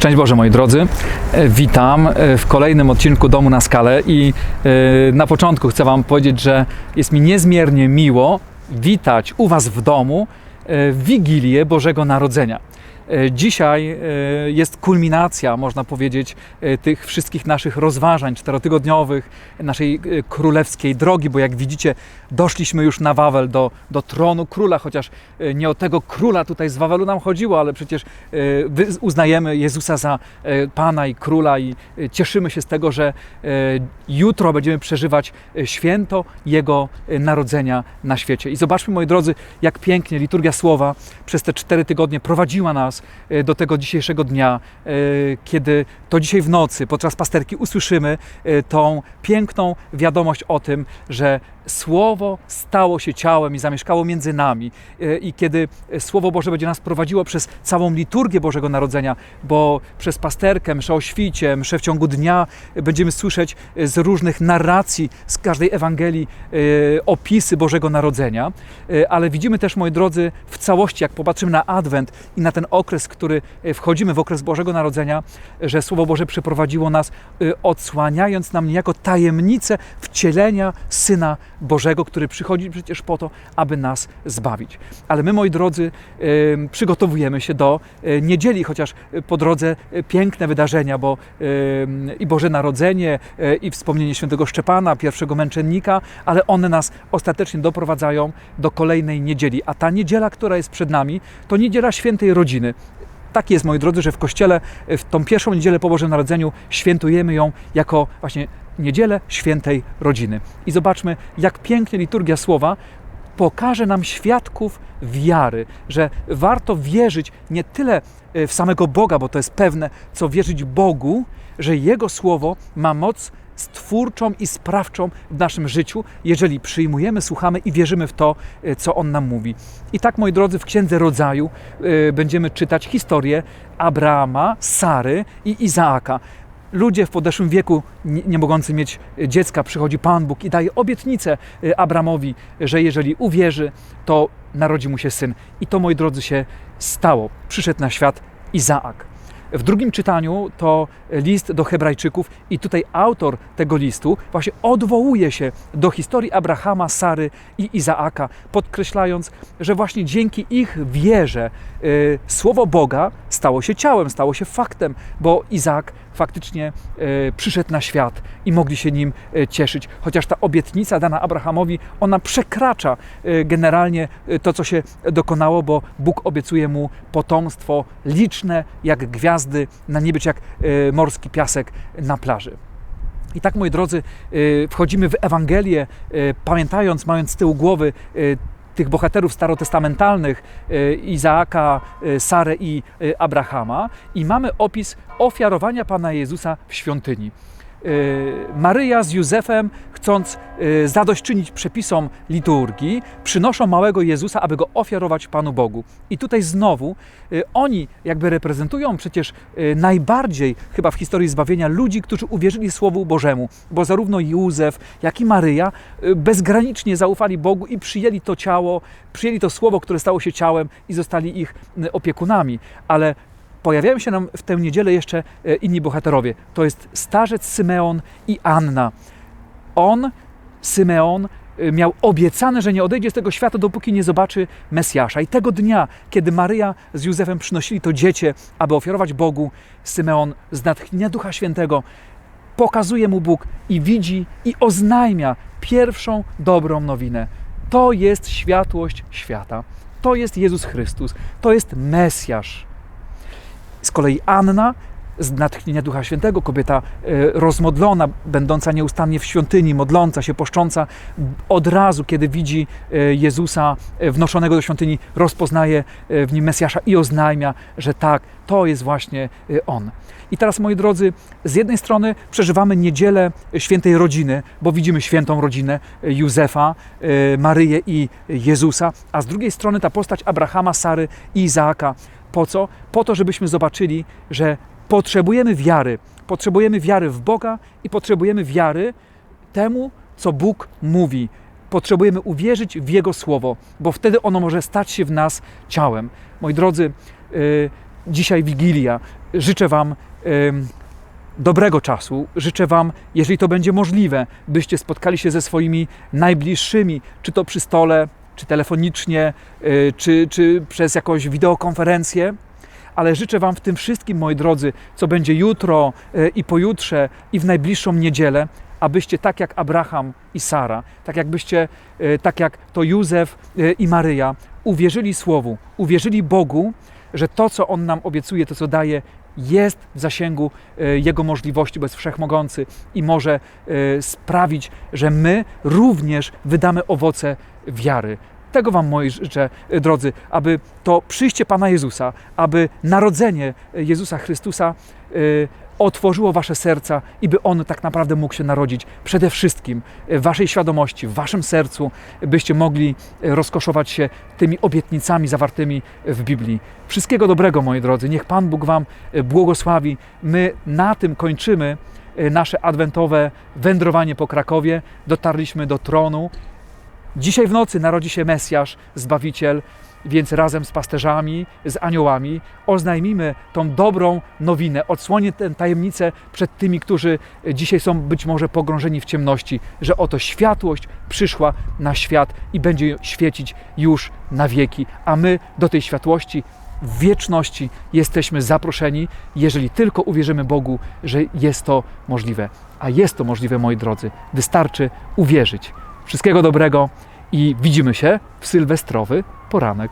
Szczęść Boże, moi drodzy. E, Witam e, w kolejnym odcinku Domu na Skalę i e, na początku chcę Wam powiedzieć, że jest mi niezmiernie miło witać u Was w domu w Wigilię Bożego Narodzenia. E, Dzisiaj e, jest kulminacja, można powiedzieć, e, tych wszystkich naszych rozważań czterotygodniowych, naszej królewskiej drogi, bo jak widzicie, doszliśmy już na Wawel do, do tronu króla, chociaż nie o tego króla tutaj z Wawelu nam chodziło, ale przecież uznajemy Jezusa za Pana i Króla i cieszymy się z tego, że jutro będziemy przeżywać święto Jego narodzenia na świecie. I zobaczmy, moi drodzy, jak pięknie liturgia słowa przez te cztery tygodnie prowadziła nas e, do tego dzisiejszego dnia, e, kiedy to dzisiaj w nocy podczas pasterki usłyszymy e, tą piękną wiadomość o tym, że Słowo stało się ciałem i zamieszkało między nami. E, I kiedy Słowo Boże będzie nas prowadziło przez całą liturgię Bożego Narodzenia, bo przez pasterkę, mszę o świcie, mszę w ciągu dnia e, będziemy słyszeć e, z różnych narracji, z każdej Ewangelii e, opisy Bożego Narodzenia, E, ale widzimy też, moi drodzy, w całości, jak popatrzymy na Adwent i na ten okres, który e, wchodzimy w okres Bożego Narodzenia, że Słowo Boże przyprowadziło nas, e, odsłaniając nam niejako tajemnicę wcielenia Syna Bożego, który przychodzi przecież po to, aby nas zbawić. Ale my, moi drodzy, em, przygotowujemy się do e, niedzieli, chociaż e, po drodze e, piękne wydarzenia, bo i Boże Narodzenie, i wspomnienie świętego Szczepana, pierwszego męczennika, ale one nas ostatecznie doprowadzają do kolejnej niedzieli. A ta niedziela, która jest przed nami, to niedziela świętej rodziny. Tak jest, moi drodzy, że w Kościele w tą pierwszą niedzielę po Bożym Narodzeniu świętujemy ją jako właśnie niedzielę świętej rodziny. I zobaczmy, jak pięknie liturgia słowa pokaże nam świadków wiary, że warto wierzyć nie tyle e, w samego Boga, bo to jest pewne, co wierzyć Bogu, że Jego słowo ma moc stwórczą i sprawczą w naszym życiu, jeżeli przyjmujemy, słuchamy i wierzymy w to, e, co On nam mówi. I tak, moi drodzy, w Księdze Rodzaju e, będziemy czytać historię Abrahama, Sary i Izaaka. Ludzie w podeszłym wieku, nie, mogący mieć dziecka, przychodzi Pan Bóg i daje obietnicę e, Abramowi, że jeżeli uwierzy, to narodzi mu się syn. I to, moi drodzy, się stało. Przyszedł na świat Izaak. W drugim czytaniu to list do Hebrajczyków, i tutaj autor tego listu właśnie odwołuje się do historii Abrahama, Sary i Izaaka, podkreślając, że właśnie dzięki ich wierze y, słowo Boga stało się ciałem, stało się faktem, bo Izaak faktycznie y, przyszedł na świat i mogli się nim y, cieszyć. Chociaż ta obietnica dana Abrahamowi, ona przekracza y, generalnie to, co się dokonało, bo Bóg obiecuje mu potomstwo liczne jak gwiazdy na niebie, czy jak morski piasek na plaży. I tak, moi drodzy, wchodzimy w Ewangelię, pamiętając, mając z tyłu głowy tych bohaterów starotestamentalnych, y, Izaaka, y, Sarę i y, Abrahama, i mamy opis ofiarowania Pana Jezusa w świątyni. Y, Maryja z Józefem, chcąc y, zadośćczynić przepisom liturgii, przynoszą małego Jezusa, aby go ofiarować Panu Bogu. I tutaj znowu y, oni jakby reprezentują przecież najbardziej chyba w historii zbawienia ludzi, którzy uwierzyli Słowu Bożemu, bo zarówno Józef, jak i Maryja bezgranicznie zaufali Bogu i przyjęli to ciało, przyjęli to Słowo, które stało się ciałem i zostali ich opiekunami. Ale pojawiają się nam w tę niedzielę jeszcze e, inni bohaterowie. To jest starzec Symeon i Anna. On, Symeon, e, miał obiecane, że nie odejdzie z tego świata, dopóki nie zobaczy Mesjasza. I tego dnia, kiedy Maryja z Józefem przynosili to dziecię, aby ofiarować Bogu, Symeon z natchnienia Ducha Świętego pokazuje mu Bóg i widzi i oznajmia pierwszą dobrą nowinę. To jest światłość świata. To jest Jezus Chrystus. To jest Mesjasz. Z kolei Anna z natchnienia Ducha Świętego, kobieta e, rozmodlona, będąca nieustannie w świątyni, modląca się, poszcząca, od razu, kiedy widzi e, Jezusa e, wnoszonego do świątyni, rozpoznaje w nim Mesjasza i oznajmia, że tak, to jest właśnie On. I teraz, moi drodzy, z jednej strony przeżywamy niedzielę świętej rodziny, bo widzimy świętą rodzinę Józefa, Maryję i Jezusa, a z drugiej strony ta postać Abrahama, Sary i Izaaka. Po co? Po to, żebyśmy zobaczyli, że potrzebujemy wiary. Potrzebujemy wiary w Boga i potrzebujemy wiary temu, co Bóg mówi. Potrzebujemy uwierzyć w Jego słowo, bo wtedy ono może stać się w nas ciałem. Moi drodzy, yy, dzisiaj Wigilia. Życzę Wam dobrego czasu. Życzę Wam, jeżeli to będzie możliwe, byście spotkali się ze swoimi najbliższymi, czy to przy stole, czy telefonicznie, y, czy, czy przez jakąś wideokonferencję. Ale życzę Wam w tym wszystkim, moi drodzy, co będzie jutro y, i pojutrze i w najbliższą niedzielę, abyście tak jak Abraham i Sara, tak jakbyście, y, tak jak to Józef i Maryja, uwierzyli Słowu, uwierzyli Bogu, że to, co On nam obiecuje, to, co daje, jest w zasięgu e, Jego możliwości, bo jest wszechmogący i może e, sprawić, że my również wydamy owoce wiary. Tego Wam moi życzę, e, drodzy, aby to przyjście Pana Jezusa, aby narodzenie Jezusa Chrystusa otworzyło Wasze serca i by On tak naprawdę mógł się narodzić przede wszystkim w Waszej świadomości, w Waszym sercu, byście mogli e, rozkoszować się tymi obietnicami zawartymi w Biblii. Wszystkiego dobrego, moi drodzy. Niech Pan Bóg Wam e, błogosławi. My na tym kończymy e, nasze adwentowe wędrowanie po Krakowie. Dotarliśmy do tronu. Dzisiaj w nocy narodzi się Mesjasz, Zbawiciel, więc razem z pasterzami, z aniołami oznajmimy tą dobrą nowinę, odsłonię tę tajemnicę przed tymi, którzy dzisiaj są być może pogrążeni w ciemności, że oto światłość przyszła na świat i będzie świecić już na wieki, a my do tej światłości w wieczności jesteśmy zaproszeni, jeżeli tylko uwierzymy Bogu, że jest to możliwe. A jest to możliwe, moi drodzy. Wystarczy uwierzyć. Wszystkiego dobrego i widzimy się w sylwestrowy poranek.